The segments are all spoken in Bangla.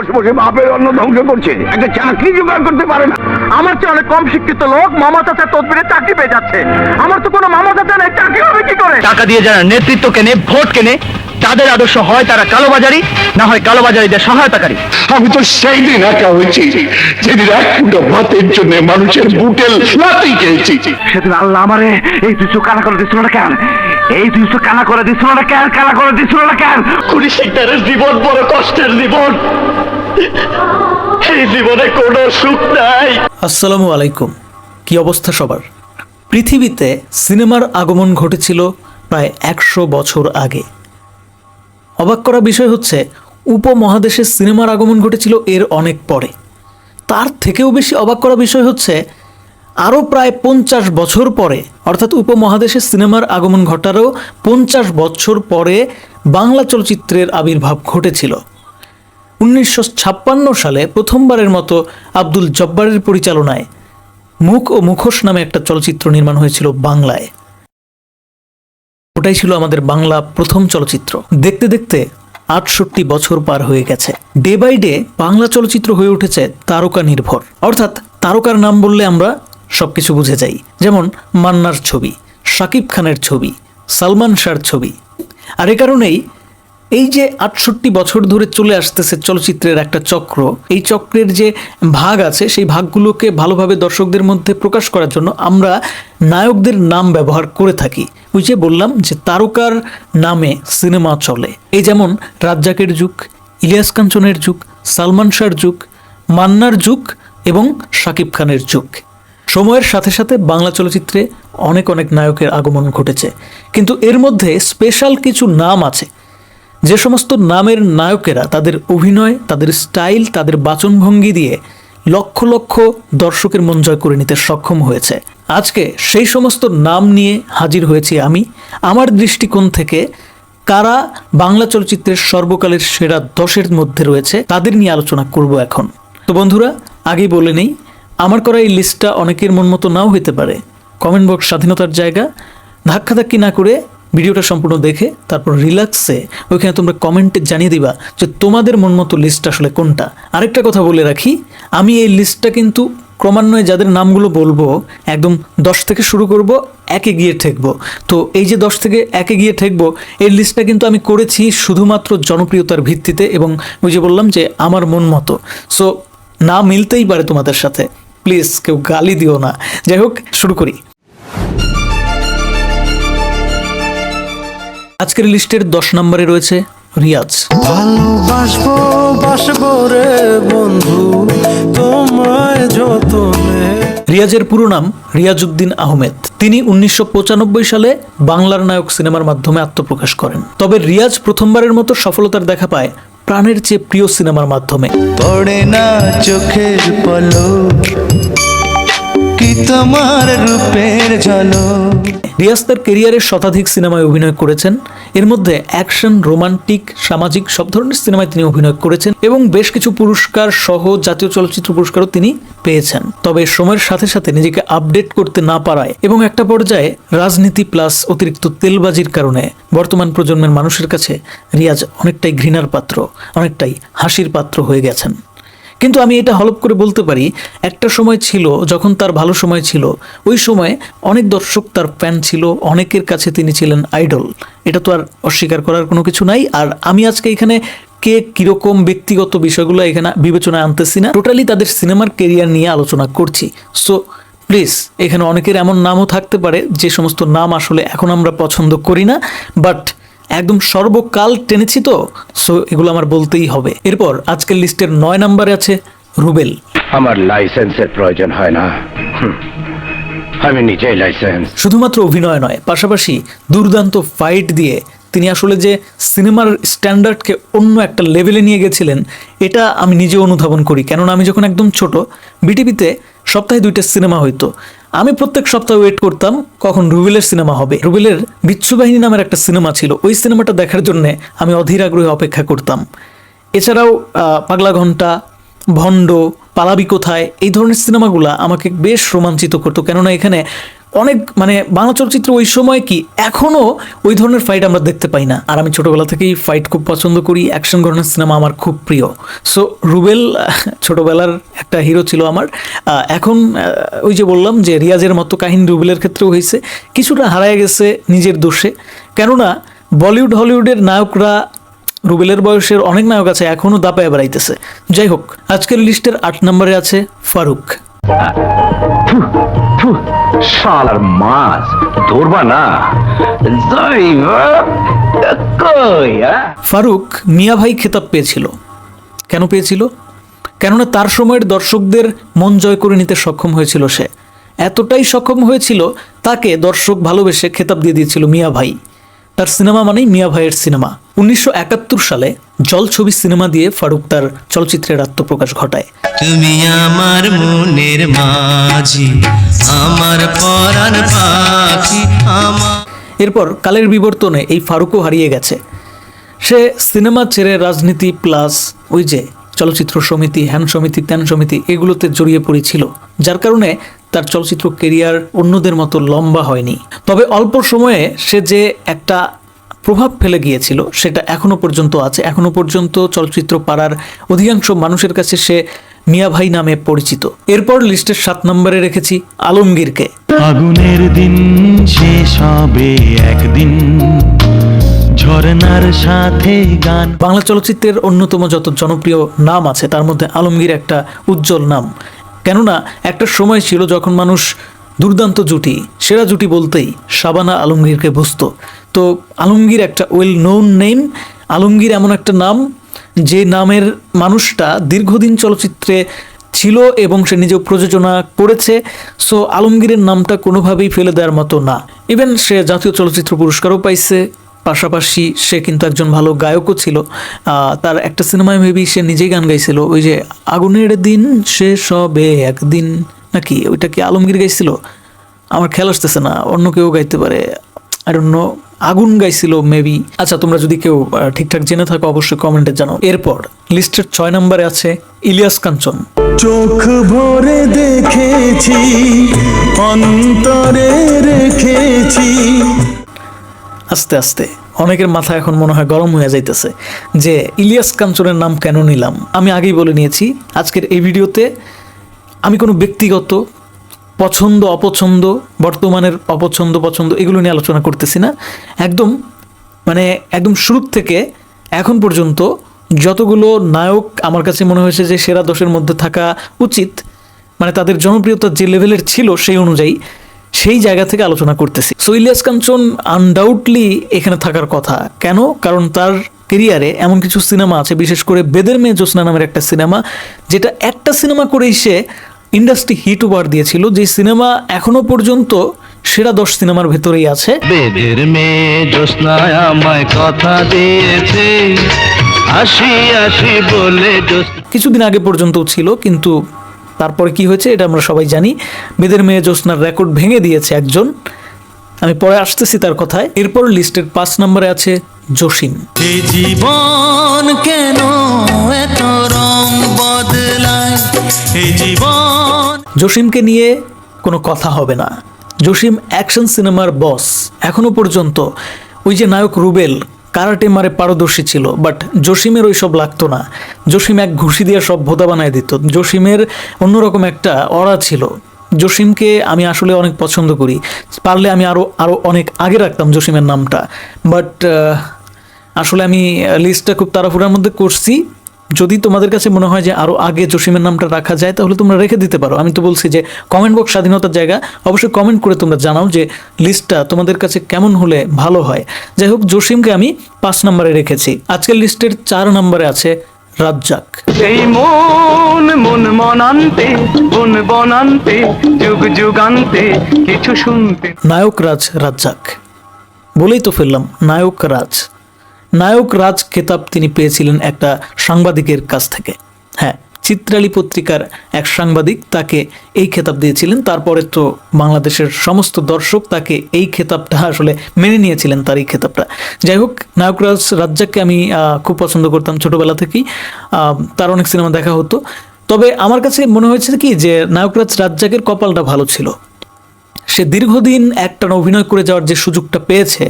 বসে বসে বাপের অন্ন ধ্বংস করছে। একটা চাকরি জোগাড় করতে পারে না। আমার চেয়ে অনেক কম শিক্ষিত লোক মামা চাচার তদবিরে চাকরি পেয়ে যাচ্ছে। আমার তো কোনো মামা চাচা নেই চাকরি হবে কি করে? টাকা দিয়ে যারা নেতৃত্ব কেনে ভোট কেনে তাদের আদর্শ হয় তারা কালোবাজারি না হয় কালোবাজারিদের সহায়তাকারী। আমি তো সেই দিন একা হয়েছি যেদিন এক ফুটো ভাতের জন্য মানুষের বুটেল লাতি খেয়েছি। সেদিন আল্লাহ আমারে এই দুশো কানা করে দিছিল না কেন? এই দুশো কানা করে দিছিল না কেন? কানা করে দিছিল না কেন? কুড়ি শিকদারের জীবন বড় কষ্টের জীবন। এই জীবনে কোনো সুখ নাই। আসসালামু আলাইকুম। কি অবস্থা সবার? পৃথিবীতে সিনেমার আগমন ঘটেছিল প্রায় একশো বছর আগে। অবাক করা বিষয় হচ্ছে, উপমহাদেশে সিনেমার আগমন ঘটেছিল এর অনেক পরে। তার থেকেও বেশি অবাক করা বিষয় হচ্ছে, আরও প্রায় পঞ্চাশ বছর পরে, অর্থাৎ উপমহাদেশে সিনেমার আগমন ঘটারও পঞ্চাশ বছর পরে বাংলা চলচ্চিত্রের আবির্ভাব ঘটেছিল। উনিশশো ছাপ্পান্ন সালে প্রথমবারের মতো আব্দুল জব্বারের পরিচালনায় মুখ ও মুখোশ নামে একটা চলচ্চিত্র নির্মাণ হয়েছিল বাংলায়। ওটাই ছিল আমাদের বাংলা প্রথম চলচ্চিত্র। দেখতে দেখতে আটষট্টি বছর পার হয়ে গেছে। ডে বাই ডে বাংলা চলচ্চিত্র হয়ে উঠেছে তারকা নির্ভর। অর্থাৎ তারকার নাম বললে আমরা সবকিছু বুঝে যাই। যেমন মান্নার ছবি, শাকিব খানের ছবি, সালমান শাহর ছবি। আর এ কারণেই এই যে আটষট্টি বছর ধরে চলে আসতেছে চলচ্চিত্রের একটা চক্র, এই চক্রের যে ভাগ আছে, সেই ভাগগুলোকে ভালোভাবে দর্শকদের মধ্যে প্রকাশ করার জন্য আমরা নায়কদের নাম ব্যবহার করে থাকি। ওই যে বললাম যে তারকার নামে সিনেমা চলে। এই যেমন রাজ্জাকের যুগ, ইলিয়াস কাঞ্চনের যুগ, সালমান শাহর যুগ, মান্নার যুগ এবং শাকিব খানের যুগ। সময়ের সাথে সাথে বাংলা চলচ্চিত্রে অনেক অনেক নায়কের আগমন ঘটেছে। কিন্তু এর মধ্যে স্পেশাল কিছু নাম আছে। যে সমস্ত নামের নায়কেরা তাদের অভিনয়, তাদের স্টাইল, তাদের বাচনভঙ্গি দিয়ে লক্ষ লক্ষ দর্শকের মন জয় করে নিতে সক্ষম হয়েছে। আজকে সেই সমস্ত নাম নিয়ে হাজির হয়েছি আমি। আমার দৃষ্টিকোণ থেকে কারা বাংলা চলচ্চিত্রের সর্বকালের সেরা দশের মধ্যে রয়েছে, তাদের নিয়ে আলোচনা করব এখন। তো বন্ধুরা, আগেই বলে নেই, আমার করা এই লিস্টটা অনেকের মন মতো নাও হতে পারে। কমেন্ট বক্স স্বাধীনতার জায়গা। ধাক্কাধাক্কি না করে ভিডিওটা সম্পূর্ণ দেখে, তারপর রিল্যাক্সে ওইখানে তোমরা কমেন্টে জানিয়ে দিবা যে তোমাদের মন মতো লিস্ট আসলে কোনটা। আরেকটা কথা বলে রাখি, আমি এই লিস্টটা কিন্তু ক্রমান্বয়ে যাদের নামগুলো বলব, একদম দশ থেকে শুরু করব, একে গিয়ে ঠেকবো। তো এই যে দশ থেকে একে গিয়ে ঠেকবো, এই লিস্টটা কিন্তু আমি করেছি শুধুমাত্র জনপ্রিয়তার ভিত্তিতে এবং ওই যে বললাম যে আমার মন মতো। সো না মিলতেই পারে তোমাদের সাথে। প্লিজ কেউ গালি দিও না। যাই হোক, শুরু করি। আজকের লিস্টের দশ নম্বরে রয়েছে রিয়াজ। ভালোবাসবো বাসবো রে বন্ধু তোমায় যতনে। রিয়াজের পুরো নাম রিয়াজউদ্দিন আহমেদ। তিনি উনিশশো পঁচানব্বই সালে বাংলার নায়ক সিনেমার মাধ্যমে আত্মপ্রকাশ করেন। তবে রিয়াজ প্রথমবারের মতো সফলতার দেখা পায় প্রাণের চেয়ে প্রিয় সিনেমার মাধ্যমে। পড়ে না চোখের পলক। কি তোমার রূপের রিয়াজ তার কেরিয়ারের শতাধিক সিনেমায় অভিনয় করেছেন। এর মধ্যে অ্যাকশন, রোমান্টিক, সামাজিক সব ধরনের সিনেমায় তিনি অভিনয় করেছেন এবং বেশ কিছু পুরস্কার সহ জাতীয় চলচ্চিত্র পুরস্কারও তিনি পেয়েছেন। তবে সময়ের সাথে সাথে নিজেকে আপডেট করতে না পারায় এবং একটা পর্যায়ে রাজনীতি প্লাস অতিরিক্ত তেলবাজির কারণে বর্তমান প্রজন্মের মানুষের কাছে রিয়াজ অনেকটাই ঘৃণার পাত্র, অনেকটাই হাসির পাত্র হয়ে গেছেন। কিন্তু আমি এটা হলপ করে বলতে পারি, একটা সময় ছিল, যখন তার ভালো সময় ছিল, ওই সময় অনেক দর্শক তার ফ্যান ছিল, অনেকের কাছে তিনি ছিলেন আইডল এটা তো আর অস্বীকার করার কোনো কিছু নাই। আর আমি আজকে এখানে কে কীরকম ব্যক্তিগত বিষয়গুলো এখানে বিবেচনায় আনতেছি না টোটালি তাদের সিনেমার কেরিয়ার নিয়ে আলোচনা করছি। সো প্লিজ এখানে অনেকের এমন নামও থাকতে পারে, যে সমস্ত নাম আসলে এখন আমরা পছন্দ করি না বাট একদম সর্বকাল টেনেছি তো সো এগুলো আমার বলতেই হবে। এরপর আজকের লিস্টের নয় নম্বরে আছে রুবেল। আমার লাইসেন্সের প্রয়োজন হয় না। আমি নিজেই লাইসেন্স। শুধুমাত্র অভিনয় নয় পাশাপাশি দুর্দান্ত ফাইট দিয়ে তিনি আসলে যে সিনেমার স্ট্যান্ডার্ডকে অন্য একটা লেভেলে নিয়ে গেছিলেন এটা আমি নিজে অনুধাবন করি। কেননা আমি যখন একদম ছোট বিটিভিতে সপ্তাহে দুইটা সিনেমা হইতো। আমি প্রত্যেক সপ্তাহে ওয়েট করতাম কখন রুবেলের সিনেমা হবে। রুবেলের বিচ্ছু বাহিনী নামের একটা সিনেমা ছিল। ওই সিনেমাটা দেখার জন্য আমি অধীর আগ্রহে অপেক্ষা করতাম। এছাড়াও পাগলা ঘণ্টা, ভণ্ড, পালাবি কোথায়, এই ধরনের সিনেমাগুলো আমাকে বেশ রোমাঞ্চিত করতো। কেননা এখানে অনেক মানে বাংলা চলচ্চিত্র ওই সময় কি, এখনও ওই ধরনের ফাইট আমরা দেখতে পাই না। আর আমি ছোটবেলা থেকেই ফাইট খুব পছন্দ করি অ্যাকশন ধরনের সিনেমা আমার খুব প্রিয়। সো রুবেল, ছোটবেলার একটা হিরো ছিল আমার। এখন ওই যে বললাম যে রিয়াজের মতো কাহিনী রুবেলের ক্ষেত্রেও হয়েছে। কিছুটা হারায় গেছে নিজের দোষে। কেননা, বলিউড, হলিউডের নায়করা, রুবেলের বয়সের অনেক নায়ক আছে এখনও দাপায় বেড়াইতেছে যাই হোক, আজকের লিস্টের আট নম্বরে আছে ফারুক। শালার মাছ, ধরবা না। হ্যাঁ? ফারুক মিয়া ভাই খেতাব পেয়েছিল। কেন পেয়েছিল? কেননা তার সময়ের দর্শকদের মন জয় করে নিতে সক্ষম হয়েছিল সে। এতটাই সক্ষম হয়েছিল তাকে দর্শক ভালোবেসে খেতাব দিয়ে দিয়েছিল মিয়া ভাই। তার সিনেমা মানেই মিয়া ভাইয়ের সিনেমা। উনিশশো একাত্তর সালে জল ছবি সিনেমা দিয়ে ফারুক তার চলচ্চিত্রের আত্মপ্রকাশ ঘটায়। তুমি আমার মনের মাঝি আমার পরাণ পাখি আমার এরপর কালের বিবর্তনে এই ফারুকও হারিয়ে গেছে। সে সিনেমা ছেড়ে রাজনীতি প্লাস ওই যে চলচ্চিত্র সমিতি হ্যান সমিতি ত্যান সমিতি এগুলোতে জড়িয়ে পড়েছিল যার কারণে তার চলচ্চিত্র কেরিয়ার অন্যদের মতো লম্বা হয়নি। তবে অল্প সময়ে সে যে একটা প্রভাব ফেলে গিয়েছিল সেটা এখনও পর্যন্ত আছে। এখনও পর্যন্ত চলচ্চিত্র পাড়ার অধিকাংশ মানুষের কাছে সে মিয়া ভাই নামে পরিচিত। এরপর লিস্টের সাত নম্বরে রেখেছি আলমগীরকে। আগুনের দিন শেষ হবে একদিন। ঝর্ণার সাথে গান। বাংলা চলচ্চিত্রের অন্যতম যত জনপ্রিয় নাম আছে তার মধ্যে আলমগীর একটা উজ্জ্বল নাম। কেননা একটা সময় ছিল যখন মানুষ দুর্দান্ত জুটি সেরা জুটি বলতেই শাবানা আলমগীরকে বুঝতো। তো আলমগীর একটা ওয়েল নোন নেম আলমগীর এমন একটা নাম, যে নামের মানুষটা দীর্ঘদিন চলচ্চিত্রে ছিল এবং সে নিজেও প্রযোজনা করেছে সো আলমগীরের নামটা কোনোভাবেই ফেলে দেওয়ার মতো না। ইভেন সে জাতীয় চলচ্চিত্র পুরস্কারও পাইছে, পাশাপাশি সে কিন্তু একজন ভালো গায়কও ছিল। তার একটা সিনেমায় মেবি সে নিজেই গান গাইছিল, ওই যে আগুনের দিন সে সবে একদিন, নাকি ওইটা কি আলমগীর গাইছিল? আমার খেয়াল আসতেছে না, অন্য কেউ গাইতে পারে আর অন্য আগুন গাইছিল মেবি আচ্ছা তোমরা যদি কেউ ঠিকঠাক জেনে থাকো অবশ্যই কমেন্টে জানাও। এরপর লিস্টের ছয় নম্বরে আছে ইলিয়াস কাঞ্চন। চোখ ভরে দেখেছি অন্তরে রেখেছি। আস্তে আস্তে। অনেকের মাথা এখন মনে হয় গরম হয়ে যাইতেছে। যে ইলিয়াস কাঞ্চনের নাম কেন নিলাম? আমি আগেই বলে নিয়েছি আজকের এই ভিডিওতে আমি কোনো ব্যক্তিগত পছন্দ, অপছন্দ, বর্তমানের অপছন্দ, পছন্দ, এগুলো নিয়ে আলোচনা করতেছি না। একদম মানে একদম শুরু থেকে এখন পর্যন্ত যতগুলো নায়ক আমার কাছে মনে হয়েছে যে সেরা দশের মধ্যে থাকা উচিত মানে তাদের জনপ্রিয়তা যে লেভেলের ছিল সেই অনুযায়ী সেই জায়গা থেকে আলোচনা করতেছি। সো ইলিয়াস কাঞ্চন আনডাউটলি এখানে থাকার কথা। কেন? কারণ তার কেরিয়ারে এমন কিছু সিনেমা আছে, বিশেষ করে বেদের মেয়ে জ্যোৎস্না নামের একটা সিনেমা, যেটা একটা সিনেমা করেই সে ইন্ডাস্ট্রি হিট ওভার দিয়েছিল যে সিনেমা এখনও পর্যন্ত সেরা দশ সিনেমার ভেতরেই আছে। কথা দিয়েছে আসি আসি বলে জ্যোৎস্না কিছুদিন আগে পর্যন্ত ছিল কিন্তু তারপরে কি হয়েছে এটা আমরা সবাই জানি। বেদের মেয়ে জ্যোৎস্নার রেকর্ড ভেঙে দিয়েছে একজন। আমি পরে আসতেছি তার কথায়। এরপর লিস্টের পাঁচ নম্বরে আছে জসিম। জীবন কেন এত রং বদলায়? এই জীবন জসিমকে নিয়ে কোনো কথা হবে না। জসিম অ্যাকশন সিনেমার বস। এখনও পর্যন্ত ওই যে নায়ক রুবেল কারাটে মারে পারদর্শী ছিল বাট জসিমের ওই সব লাগতো না। জসিম এক ঘুষি দিয়ে সব ভোতা বানায় দিত। জসিমের অন্যরকম একটা অরা ছিল। জসিমকে আমি আসলে অনেক পছন্দ করি। পারলে আমি আরও আরও অনেক আগে রাখতাম জসিমের নামটা। বাট আসলে আমি লিস্টটা খুব তাড়াহুড়ার মধ্যে করছি। যদি তোমাদের কাছে মনে হয় যে আরও আগে জসিমের নামটা রাখা যায় তাহলে তোমরা রেখে দিতে পারো। আমি তো বলছি যে কমেন্ট বক্স স্বাধীনতার জায়গা অবশ্যই কমেন্ট করে তোমরা জানাও যে লিস্টটা তোমাদের কাছে কেমন হলে ভালো হয়। যাই হোক জসিমকে আমি পাঁচ নম্বরে রেখেছি। আজকের লিস্টের চার নম্বরে আছে রাজ্জাক। এই মন মন মনান্তে বন বনান্তে যুগ যুগান্তে কিছু শুনতে নায়ক রাজ রাজ্জাক। বলেই তো ফেললাম নায়ক রাজ। নায়ক রাজ খেতাব তিনি পেয়েছিলেন একটা সাংবাদিকের কাছ থেকে। হ্যাঁ চিত্রালী পত্রিকার এক সাংবাদিক তাকে এই খেতাব দিয়েছিলেন, তারপরে তো বাংলাদেশের সমস্ত দর্শক তাকে এই খেতাবটা আসলে মেনে নিয়েছিলেন তার এই খেতাবটা। যাই হোক নায়করাজ রাজ্জাককে আমি খুব পছন্দ করতাম ছোটোবেলা থেকেই তার অনেক সিনেমা দেখা হতো। তবে আমার কাছে মনে হয়েছে কি যে নায়করাজ রাজ্জাকের কপালটা ভালো ছিল। সে দীর্ঘদিন একটানা অভিনয় করে যাওয়ার যে সুযোগটা পেয়েছে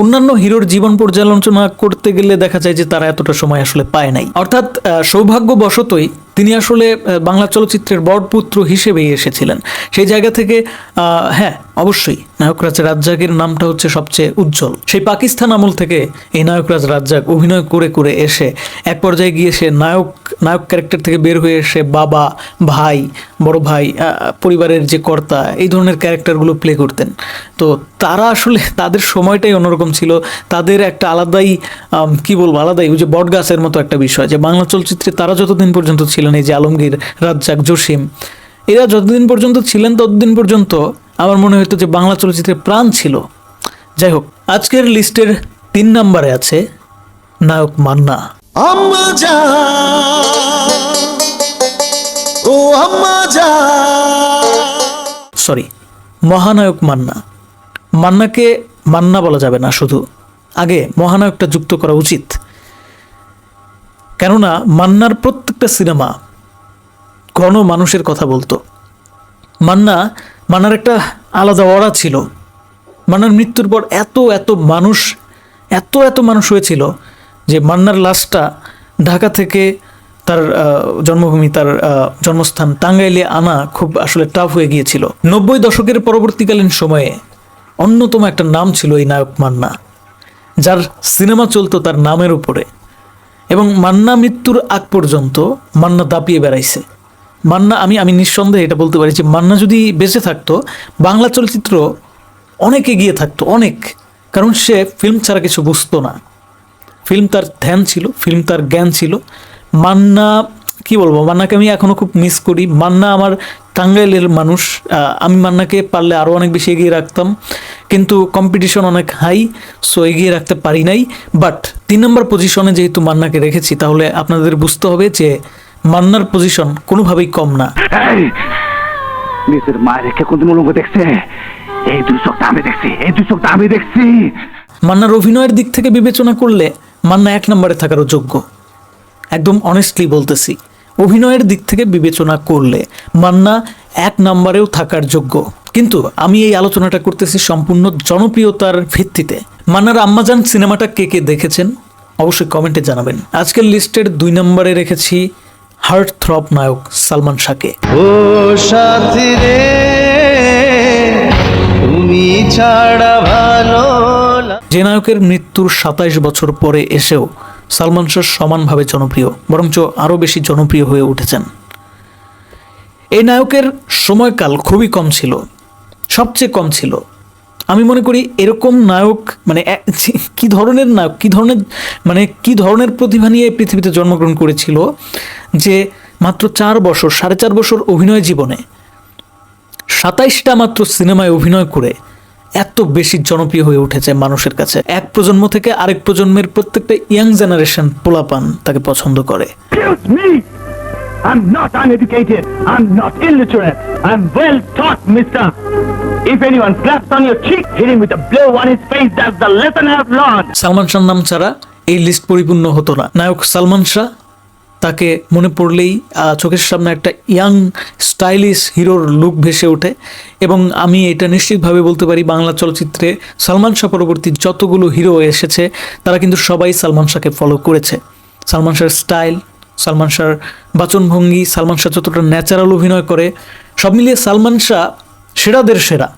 অন্যান্য হিরোর জীবন পর্যালোচনা করতে গেলে দেখা যায় যে তারা এতটা সময় আসলে পায় নাই। অর্থাৎ সৌভাগ্যবশতই তিনি আসলে বাংলা চলচ্চিত্রের বড়পুত্র হিসেবেই এসেছিলেন। সেই জায়গা থেকে হ্যাঁ অবশ্যই নায়করাজ রাজ্জাকের নামটা হচ্ছে সবচেয়ে উজ্জ্বল। সেই পাকিস্তান আমল থেকে এই নায়করাজ রাজ্জাক অভিনয় করে করে এসে এক পর্যায়ে গিয়ে সে নায়ক নায়ক ক্যারেক্টার থেকে বের হয়ে এসে বাবা, ভাই, বড় ভাই পরিবারের যে কর্তা, এই ধরনের ক্যারেক্টারগুলো প্লে করতেন। তো তারা আসলে তাদের সময়টাই অন্যরকম ছিল তাদের একটা আলাদাই কি বলব আলাদাই ওই যে বটগাছের মতো একটা বিষয় যে বাংলা চলচ্চিত্রে তারা যতদিন পর্যন্ত ছিলেন এই যে আলমগীর রাজ্জাক জসিম এরা যতদিন পর্যন্ত ছিলেন ততদিন পর্যন্ত আমার মনে হতো যে বাংলা চলচ্চিত্রের প্রাণ ছিল। যাই হোক আজকের লিস্টের তিন নম্বরে আছে নায়ক মান্না। আম্মা যা ও আম্মা যা। সরি মহানায়ক মান্না। মান্নাকে মান্না বলা যাবে না শুধু। আগে মহানায়কটা যুক্ত করা উচিত। কেননা মান্নার প্রত্যেকটা সিনেমা ঘন মানুষের কথা বলতো। মান্না, মান্নার একটা আলাদা অরা ছিল। মান্নার মৃত্যুর পর এত এত মানুষ, এত এত মানুষ হয়েছিল যে মান্নার লাশটা ঢাকা থেকে তার জন্মভূমি, তার জন্মস্থান টাঙ্গাইলে আনা খুব আসলে টাফ হয়ে গিয়েছিল। নব্বই দশকের পরবর্তীকালীন সময়ে অন্যতম একটা নাম ছিল এই নায়ক মান্না, যার সিনেমা চলতো তার নামের উপরে। এবং মান্না মৃত্যুর আগ পর্যন্ত মান্না দাপিয়ে বেড়াইছে। মান্না, আমি আমি নিঃসন্দেহে এটা বলতে পারি যে মান্না যদি বেঁচে থাকতো, বাংলা চলচ্চিত্র অনেক এগিয়ে থাকতো, অনেক। কারণ সে ফিল্ম ছাড়া কিছু বুঝতো না। ফিল্ম তার ধ্যান ছিল, ফিল্ম তার জ্ঞান ছিল। মান্না কি বলব মান্নাকে আমি এখনও খুব মিস করি। মান্না আমার টাঙ্গাইলের মানুষ আমি মান্নাকে পারলে আরও অনেক বেশি এগিয়ে রাখতাম। কিন্তু কম্পিটিশন অনেক হাই সো এগিয়ে রাখতে পারি নাই। বাট তিন নম্বর পজিশনে যেহেতু মান্নাকে রেখেছি তাহলে আপনাদের বুঝতে হবে যে মান্নার পজিশন কোনোভাবেই কম না। নিজের মায়ের রেখে কোনদিন উলঙ্গ দেখছে? এই দুই চোখটা আমি দেখছি এই দুই চোখটা আমি দেখছি। মান্নার অভিনয়ের দিক থেকে বিবেচনা করলে মান্না এক নম্বরে থাকারও যোগ্য। একদম অনেস্টলি বলতেছি। অভিনয়ের দিক থেকে বিবেচনা করলে মান্না এক নম্বরেও থাকার যোগ্য। কিন্তু আমি এই আলোচনাটা করতেছি সম্পূর্ণ জনপ্রিয়তার ভিত্তিতে। মান্নার আম্মাজান সিনেমাটা কে কে দেখেছেন? অবশ্যই কমেন্টে জানাবেন। আজকের লিস্টের দুই নম্বরে রেখেছি হার্ট থ্রপ নায়ক সালমান শাহকে। ও সাথী রে তুমি ছাড়া ভালো যে নায়কের মৃত্যুর সাতাইশ বছর পরে এসেও সালমান শাহ সমানভাবে জনপ্রিয়, বরঞ্চ আরও বেশি জনপ্রিয় হয়ে উঠেছেন। এই নায়কের সময়কাল খুবই কম ছিল, সবচেয়ে কম ছিল। আমি মনে করি এরকম নায়ক মানে কি ধরনের নায়ক, কি ধরনের মানে কি ধরনের প্রতিভা নিয়ে পৃথিবীতে জন্মগ্রহণ করেছিল যে মাত্র চার বছর, সাড়ে চার বছর অভিনয় জীবনে সাতাইশটা মাত্র সিনেমায় অভিনয় করে এত বেশি জনপ্রিয় হয়ে উঠেছে মানুষের কাছে এক প্রজন্ম থেকে আরেক প্রজন্মের প্রত্যেকটা ইয়াং জেনারেশন পোলাপান তাকে পছন্দ করে I'm not uneducated. I'm not illiterate. I'm well taught, mister. If anyone slaps on your cheek, hit him with a blow on his face. That's the lesson I've learned. Salman Shah নাম ছাড়া এই লিস্ট পরিপূর্ণ হতো না নায়ক সালমান শাহ তাকে মনে পড়লেই চোখের সামনে একটা ইয়াং স্টাইলিশ হিরোর লুক ভেসে ওঠে। এবং আমি এটা নিশ্চিতভাবে বলতে পারি, বাংলা চলচ্চিত্রে সালমান শাহ পরবর্তী যতগুলো হিরো এসেছে, তারা কিন্তু সবাই সালমান শাহকে ফলো করেছে। সালমান শাহর স্টাইল সালমান শাহর বাচনভঙ্গি, সালমান শাহ যতটা ন্যাচারাল অভিনয় করে, সব মিলিয়ে সালমান শাহ সেরাদের সেরা,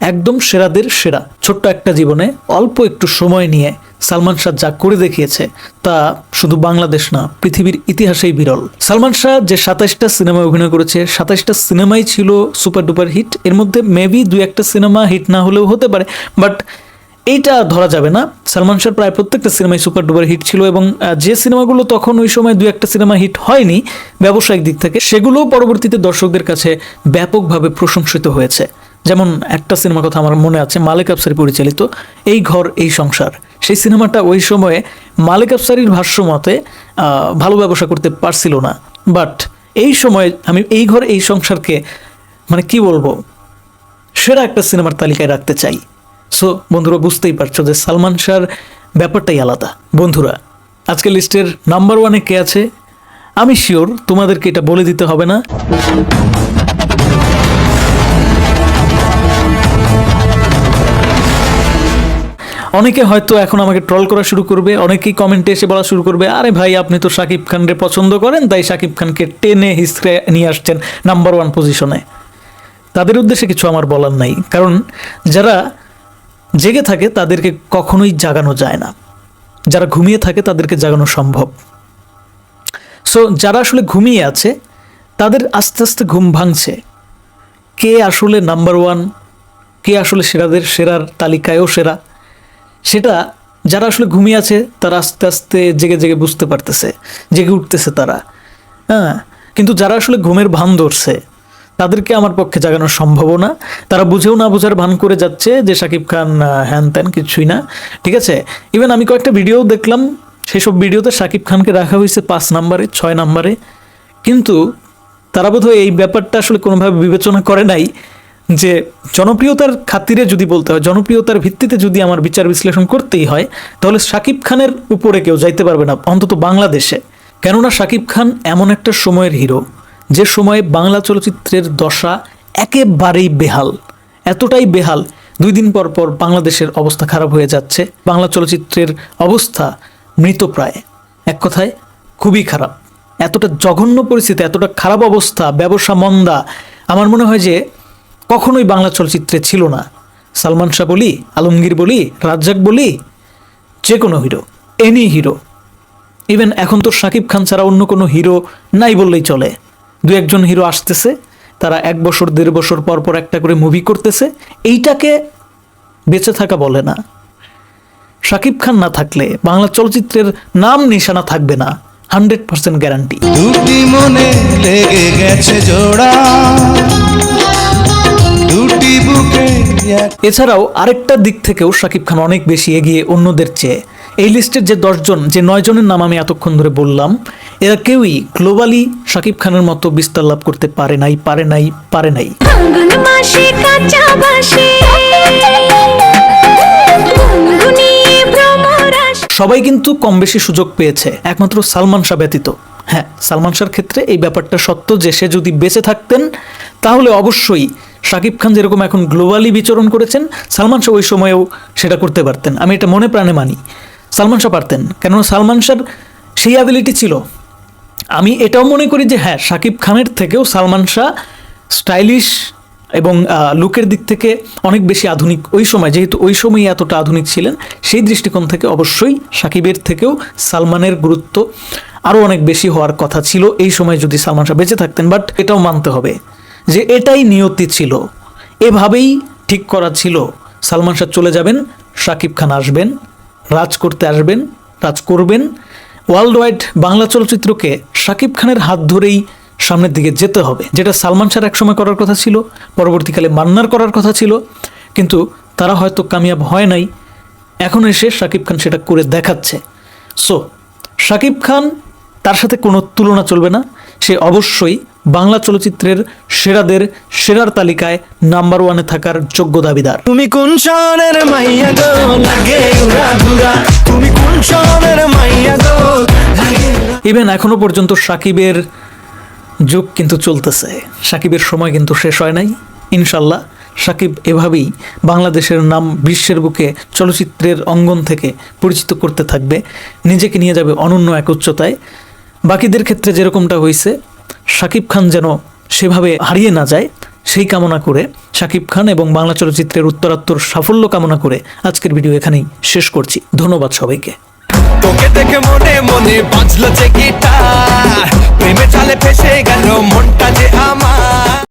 একদম সেরাদের সেরা। ছোট্ট একটা জীবনে অল্প একটু সময় নিয়ে সালমান শাহ যা করে দেখিয়েছে তা শুধু বাংলাদেশ না, পৃথিবীর ইতিহাসেই বিরল। সালমান শাহ যে সাতাইশটা সিনেমায় অভিনয় করেছে, সাতাইশটা সিনেমাই ছিল সুপার ডুপার হিট। এর মধ্যে মেবি দু একটা সিনেমা হিট না হলেও হতে পারে বাট এইটা ধরা যাবে না। সালমান শাহর প্রায় প্রত্যেকটা সিনেমায় সুপার ডুপার হিট ছিল এবং যে সিনেমাগুলো তখন ওই সময় দু একটা সিনেমা হিট হয়নি, ব্যবসায়িক দিক থেকে, সেগুলোও পরবর্তীতে দর্শকদের কাছে ব্যাপকভাবে প্রশংসিত হয়েছে। যেমন একটা সিনেমার কথা আমার মনে আছে, মালিক আফসারি পরিচালিত, এই ঘর, এই সংসার। সেই সিনেমাটা ওই সময়ে মালিক আফসারির ভাষ্য মতে ভালো ব্যবসা করতে পারছিল না। বাট এই সময় আমি এই ঘর এই সংসারকে মানে কি বলব, সেরা একটা সিনেমার তালিকায় রাখতে চাই। সো বন্ধুরা বুঝতেই পারছ যে সালমান শাহর ব্যাপারটাই আলাদা। বন্ধুরা আজকে লিস্টের নাম্বার ওয়ানে কে আছে? আমি শিওর তোমাদেরকে এটা বলে দিতে হবে না। অনেকে হয়তো এখন আমাকে ট্রল করা শুরু করবে, অনেকেই কমেন্টে এসে বলা শুরু করবে, আরে ভাই, আপনি তো শাকিব খানকে পছন্দ করেন, তাই শাকিব খানকে টেনে হিসড়ে নিয়ে আসছেন নাম্বার ওয়ান পজিশনে তাদের উদ্দেশ্যে কিছু আমার বলার নাই, কারণ যারা জেগে থাকে তাদেরকে কখনোই জাগানো যায় না। যারা ঘুমিয়ে থাকে তাদেরকে জাগানো সম্ভব। সো যারা আসলে ঘুমিয়ে আছে, তাদের আস্তে আস্তে ঘুম ভাঙছে। কে আসলে নাম্বার ওয়ান কে আসলে সেরাদের, সেরার তালিকায়ও সেরা। সেটা যারা আসলে ঘুমিয়ে আছে, তারা আস্তে আস্তে জেগে জেগে বুঝতে পারতেছে, জেগে উঠতেছে তারা। হ্যাঁ? কিন্তু যারা আসলে ঘুমের ভান ধরছে, তাদেরকে আমার পক্ষে জাগানো সম্ভব না। তারা বুঝেও না বোঝার ভান করে যাচ্ছে যে শাকিব খান হ্যান ত্যান কিছুই না। ঠিক আছে? ইভেন আমি কয়েকটা ভিডিও দেখলাম, সেসব ভিডিওতে শাকিব খানকে রাখা হয়েছে পাঁচ নাম্বারে, ছয় নাম্বারে। কিন্তু তারা বোধহয় এই ব্যাপারটা আসলে কোনোভাবে বিবেচনা করে নাই। যে জনপ্রিয়তার খাতিরে যদি বলতে হয়, জনপ্রিয়তার ভিত্তিতে যদি আমার বিচার বিশ্লেষণ করতেই হয়, তাহলে শাকিব খানের উপরে কেউ যাইতে পারবে না, অন্তত বাংলাদেশে। কেননা শাকিব খান এমন একটা সময়ের হিরো, যে সময়ে বাংলা চলচ্চিত্রের দশা একেবারেই বেহাল। এতটাই বেহাল, দুই দিন পর পর বাংলাদেশের অবস্থা খারাপ হয়ে যাচ্ছে, বাংলা চলচ্চিত্রের অবস্থা মৃতপ্রায় এক কথায়, খুবই খারাপ। এতটা জঘন্য পরিস্থিতি, এতটা খারাপ অবস্থা, ব্যবসা মন্দা, আমার মনে হয় যে কখনোই বাংলা চলচ্চিত্রে ছিল না। সালমান শাহ বলি, আলমগীর বলি, রাজ্জাক বলি, যে কোনো হিরো এনি হিরো ইভেন এখন তো শাকিব খান ছাড়া অন্য কোনো হিরো নাই বললেই চলে। দু একজন হিরো আসতেছে, তারা এক বছর, দেড় বছর পর পর একটা করে মুভি করতেছে, এইটাকে বেঁচে থাকা বলে না। শাকিব খান না থাকলে বাংলা চলচ্চিত্রের নাম নিশানা থাকবে না হান্ড্রেড পার্সেন্ট গ্যারান্টি মনে লেগে গেছে জোড়া। এছাড়াও আরেকটা দিক থেকেও শাকিব খান অনেক বেশি এগিয়ে অন্যদের চেয়ে। এই লিস্টের যে দশজন যে নয় জনের নাম আমি এতক্ষণ ধরে বললাম এরা কেউই গ্লোবালি শাকিব খানের মতো বিস্তার লাভ করতে পারে নাই পারে নাই পারে নাই। সবাই কিন্তু কম বেশি সুযোগ পেয়েছে একমাত্র সালমান শাহ ব্যতীত। হ্যাঁ সালমান শাহর ক্ষেত্রে এই ব্যাপারটা সত্য যে সে যদি বেঁচে থাকতেন তাহলে অবশ্যই শাকিব খান যেরকম এখন গ্লোবালি বিচরণ করেছেন, সালমান শাহ ওই সময়েও সেটা করতে পারতেন। আমি এটা মনে প্রাণে মানি। সালমান শাহ পারতেন। কেননা সালমান শাহর সেই অ্যাবিলিটি ছিল। আমি এটাও মনে করি যে হ্যাঁ শাকিব খানের থেকেও সালমান শাহ স্টাইলিশ এবং লুকের দিক থেকে অনেক বেশি আধুনিক ওই সময়, যেহেতু ওই সময়ই এতটা আধুনিক ছিলেন, সেই দৃষ্টিকোণ থেকে অবশ্যই সাকিবের থেকেও সালমানের গুরুত্ব আরও অনেক বেশি হওয়ার কথা ছিল এই সময় যদি সালমান শাহ বেঁচে থাকতেন বাট এটাও মানতে হবে। যে এটাই নিয়তি ছিল। এভাবেই ঠিক করা ছিল। সালমান শাহ চলে যাবেন, শাকিব খান আসবেন, রাজ করতে আসবেন, রাজ করবেন। ওয়ার্ল্ড ওয়াইড বাংলা চলচ্চিত্রকে শাকিব খানের হাত ধরেই সামনের দিকে যেতে হবে। যেটা সালমান শাহর একসময় করার কথা ছিল, পরবর্তীকালে মান্নার করার কথা ছিল। কিন্তু তারা হয়তো কামিয়াব হয় নাই। এখন এসে শাকিব খান সেটা করে দেখাচ্ছে। সো শাকিব খান তার সাথে কোনো তুলনা চলবে না। সে অবশ্যই বাংলা চলচ্চিত্রের সেরাদের সেরার তালিকায় নাম্বার ওয়ানে থাকার যোগ্য দাবিদার। তুমি কোন শহরের মাইয়া গো? লাগে তুমি কোন শহরের মাইয়া গো? ইভেন এখনও পর্যন্ত সাকিবের যুগ কিন্তু চলতেছে। সাকিবের সময় কিন্তু শেষ হয় নাই। ইনশাল্লাহ সাকিব এভাবেই বাংলাদেশের নাম বিশ্বের বুকে চলচ্চিত্রের অঙ্গন থেকে পরিচিত করতে থাকবে। নিজেকে নিয়ে যাবে অনন্য এক উচ্চতায়। বাকিদের ক্ষেত্রে যেরকমটা হয়েছে সাকিব খান যেন সেভাবে হারিয়ে না যায়, সেই কামনা করে শাকিব খান এবং বাংলা চলচ্চিত্রের উত্তরাত্তর সাফল্য কামনা করে আজকের ভিডিও এখানেই শেষ করছি। ধন্যবাদ সবাইকে। তোকে দেখে মনে মনে বাজলো যে গিটার প্রেমে চালে ফেসে গেল মনটা যে আমার।